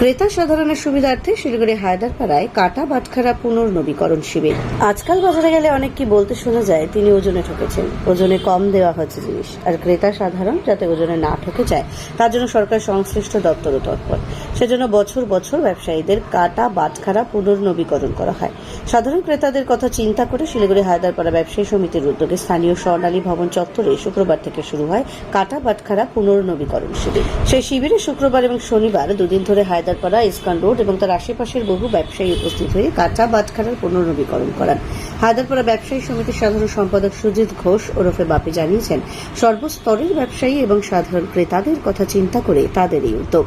ক্রেতা সাধারণের সুবিধার্থে শিলিগুড়ি হায়দারপাড়ায় কাটা বাটখারা পুনর্নবীকরণ শিবির। আজকাল বাজারে গেলে অনেক কি বলতে শোনা যায়, তিনি ওজনে ঠকেছেন। ওজনে কম দেওয়া হচ্ছে জিনিস। আর ক্রেতা সাধারণ যাতে ওজনে না ঠকে যায়, তার জন্য সরকার সংশ্লিষ্ট দপ্তরও তৎপর। সেজন্য বছর বছর ব্যবসায়ীদের কাটা বাটখারা পুনর্নবীকরণ করা হয়। সাধারণ ক্রেতাদের কথা চিন্তা করে শিলিগুড়ি হায়দারপাড়া ব্যবসায়ী সমিতির উদ্যোগে স্থানীয় স্বর্ণালী ভবন চত্বরে শুক্রবার থেকে শুরু হয় কাটা বাটখারা পুনর্নবীকরণ শিবির। সেই শিবিরে শুক্রবার এবং শনিবার দুদিন ধরে হায়দারপাড়া, ইস্কান রোড এবং তার আশেপাশের বহু ব্যবসায়ী উপস্থিত হয়ে কাটা বাটখারার পুনর্নবীকরণ করান। হায়দারপাড়া ব্যবসায়ী সমিতির সাধারণ সম্পাদক সুজিত ঘোষ ওরফে বাপি জানিয়েছেন, সর্বস্তরের ব্যবসায়ী এবং সাধারণ ক্রেতাদের কথা চিন্তা করে তাদের এই উদ্যোগ।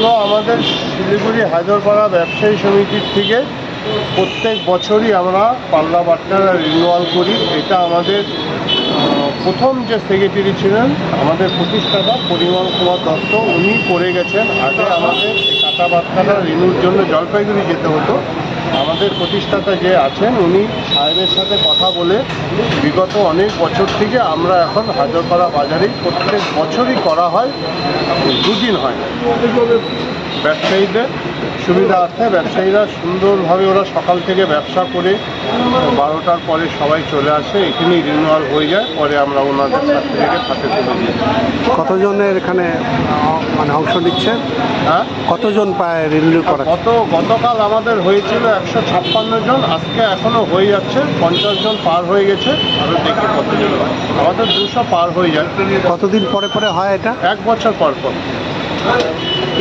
হলো আমাদের শিলিগুড়ি হায়দরপাড়া ব্যবসায়ী সমিতির থেকে প্রত্যেক বছরই আমরা পাল্লা বাট্টারা রিনুয়াল করি। এটা আমাদের প্রথম যে সেক্রেটারি ছিলেন, আমাদের প্রতিষ্ঠাতা পরিমল কুমার দত্ত, উনি করে গেছেন। আগে আমাদের কাটা বাট্টারা রিনুর জন্য জলপাইগুড়ি যেতে হতো। আমাদের প্রতিষ্ঠাতা যে আছেন, উনি সাহেবের সাথে কথা বলে বিগত অনেক বছর থেকে আমরা এখন হায়দরপাড়া বাজারেই প্রত্যেক বছরই করা হয়, দুদিন হয়। ব্যবসায়ীদের সুবিধার্থে ব্যবসায়ীরা সুন্দরভাবে ওরা সকাল থেকে ব্যবসা করে বারোটার পরে সবাই চলে আসে। এখানেই রিনুয়াল হয়ে যায়, পরে আমরা ওনাদের সার্টিফিকেট হাতে তুলে দিই কতজনের এখানে মানে অংশ নিচ্ছে? হ্যাঁ? কতজন পায় রিনিউ করা গত গতকাল আমাদের হয়েছিল একশো ছাপ্পান্ন জন আজকে এখনও হয়ে যাচ্ছে পঞ্চাশ জন পার হয়ে গেছে। আরও দেখি কতজন। আমাদের দুশো পার হয়ে যায়। কতদিন পরে পরে হয় এটা? এক বছর পর পর।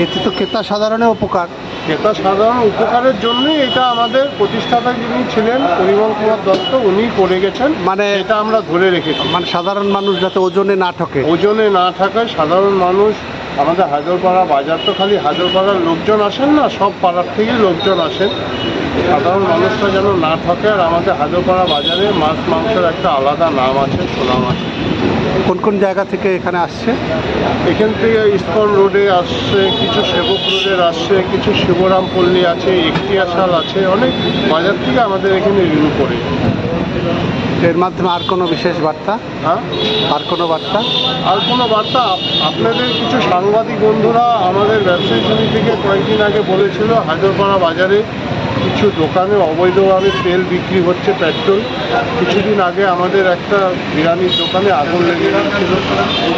এতে তো ক্রেতা সাধারণের উপকার। ক্রেতা সাধারণ উপকারের জন্যই এটা আমাদের প্রতিষ্ঠাতা যিনি ছিলেন পরিমল কুমার দত্ত উনি করে গেছেন। মানে এটা আমরা ধরে রেখেছি। মানে সাধারণ মানুষ যাতে ওজনে না ঠকে। ওজনে না থাকায় সাধারণ মানুষ আমাদের হাজারপাড়া বাজার তো খালি হাজারপাড়ার লোকজন আসেন না সব পাড়ার থেকেই লোকজন আসেন। সাধারণ মানুষরা যেন না ঠকে আর আমাদের হাজারপাড়া বাজারে মাছ মাংসের একটা আলাদা নাম আছে সুনাম আছে। কোন কোন জায়গা থেকে এখানে আসছে? এখান থেকে ইস্কন রোডে আসছে কিছু সেবক রোডের আসছে কিছু শিবরাম পল্লী আছে একটিয়াশাল আছে অনেক বাজার থেকে আমাদের এখানে রিভিউ করে এর মাধ্যমে আর কোনো বিশেষ বার্তা? হ্যাঁ? আর কোনো বার্তা? আর কোনো বার্তা? আপনাদের কিছু সাংবাদিক বন্ধুরা আমাদের ব্যবসায়ী সমিতি থেকে কয়েকদিন আগে বলেছিল হায়দরপাড়া বাজারে কিছু দোকানে অবৈধভাবে তেল বিক্রি হচ্ছে পেট্রোল। কিছুদিন আগে আমাদের একটা বিরিয়ানির দোকানে আগুন লেগে গিয়েছিল।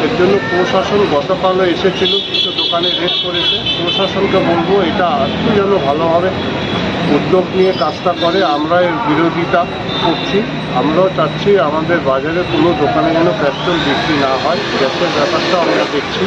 এর জন্য প্রশাসন গতকালও এসেছিল, কিছু দোকানে রেড করেছে। প্রশাসনকে বলব, এটা একটু যেন ভালোভাবে উদ্যোগ নিয়ে কাজটা করে। আমরা এর বিরোধিতা করছি। আমরাও চাচ্ছি আমাদের বাজারে কোনো দোকানে যেন পেট্রোল বিক্রি না হয়। গ্যাসের ব্যাপারটা আমরা দেখছি।